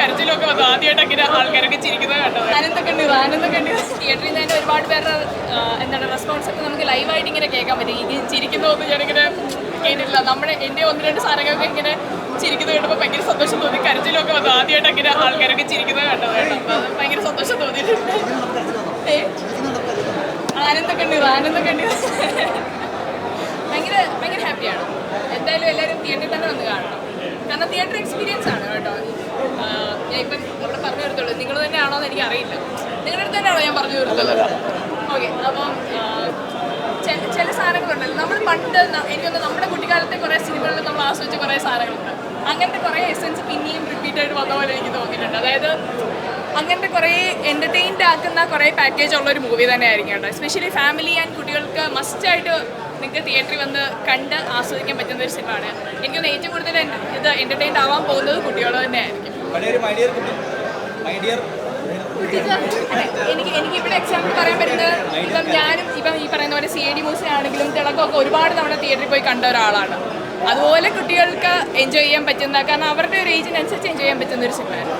കരച്ചിലും ഒക്കെ വന്നു. ആദ്യമായിട്ട് അങ്ങനെ ആൾക്കാരൊക്കെ ചിരിക്കുന്നത് കണ്ടത്. ആനന്ദൊക്കെ ഉണ്ട് ആനന്ദൊക്കെ ഉണ്ട് തിയേറ്ററിൽ നിന്ന് തന്നെ ഒരുപാട് പേരുടെ എന്താണ് റെസ്പോൺസ് ഒക്കെ നമുക്ക് ലൈവായിട്ട് ഇങ്ങനെ കേൾക്കാൻ പറ്റും. ഇനി ചിരിക്കുന്നതൊന്നും ഞാനിങ്ങനെ കേട്ടില്ല നമ്മുടെ എന്റെ ഒന്ന് രണ്ട് സാധനങ്ങളൊക്കെ ഇങ്ങനെ ചിരിക്കുന്നത് കേട്ടപ്പോൾ ഭയങ്കര സന്തോഷം തോന്നി. കരച്ചിലൊക്കെ വന്നു. ആദ്യമായിട്ട് അങ്ങനെ ആൾക്കാരൊക്കെ ചിരിക്കുന്നത് കണ്ടത് കേട്ടോ. അപ്പോൾ അത് ഭയങ്കര സന്തോഷം തോന്നിയിട്ടുണ്ട്. ആനന്ദൊക്കെ ഉണ്ട് ആനന്ദൊക്കെ ഉണ്ട് ഭയങ്കര ഭയങ്കര ഹാപ്പിയാണ് എന്തായാലും എല്ലാവരും തിയേറ്ററിൽ തന്നെ വന്ന് കാണണം. കാരണം തിയേറ്റർ എക്സ്പീരിയൻസ് ആണ് കേട്ടോ. ഞാൻ ഇപ്പം ഇവിടെ പറഞ്ഞു തരത്തുള്ളൂ നിങ്ങൾ തന്നെയാണോ എന്ന് എനിക്ക് അറിയില്ല. നിങ്ങളുടെ അടുത്ത് തന്നെയാണോ ഞാൻ പറഞ്ഞു തരത്തുള്ളൂ ഓക്കെ അപ്പം ചില ചില സാധനങ്ങളുണ്ടല്ലോ. നമ്മൾ പണ്ട് എനിക്കൊന്ന് നമ്മുടെ കുട്ടിക്കാലത്തെ കുറേ സിനിമകളിൽ നമ്മൾ ആസ്വദിച്ച കുറേ സാധനങ്ങളുണ്ട്. അങ്ങനത്തെ കുറേ എസെൻസ് പിന്നെയും റിപ്പീറ്റ് ആയിട്ട് വന്ന പോലെ എനിക്ക് തോന്നിയിട്ടുണ്ട്. അതായത് അങ്ങനത്തെ കുറേ എന്റർടൈൻഡ് ആക്കുന്ന കുറേ പാക്കേജ് ഉള്ള ഒരു മൂവി തന്നെ ആയിരിക്കും കേട്ടോ. എസ്പെഷ്യലി ഫാമിലി ആൻഡ് കുട്ടികൾക്ക് മസ്റ്റായിട്ട് നിങ്ങൾക്ക് തിയേറ്ററിൽ വന്ന് കണ്ട് ആസ്വദിക്കാൻ പറ്റുന്ന ഒരു സിനിമയാണ് എനിക്കൊന്ന് ഏറ്റവും കൂടുതൽ ഇത് എന്റർടൈൻഡ് ആവാൻ പോകുന്നത് കുട്ടികൾ തന്നെ ആയിരിക്കും പഴയൊരു മൈ ഡിയർ കുട്ടി. മൈ ഡിയർ അതെ, എനിക്ക് എനിക്ക് ഇവിടെ എക്സാമ്പിൾ പറയാൻ പറ്റുന്നത് ഇപ്പം ഞാനും ഇപ്പം ഈ പറയുന്ന പോലെ സി എ ഡി മ്യൂസിക് ആണെങ്കിലും തിളക്കമൊക്കെ ഒരുപാട് തവണ തിയേറ്ററിൽ പോയി കണ്ട ഒരാളാണ്. അതുപോലെ കുട്ടികൾക്ക് എൻജോയ് ചെയ്യാൻ പറ്റുന്ന കാരണം അവരുടെ ഒരു ഏജിനനുസരിച്ച് എൻജോയ് ചെയ്യാൻ പറ്റുന്ന ഒരു സിനിമയാണ്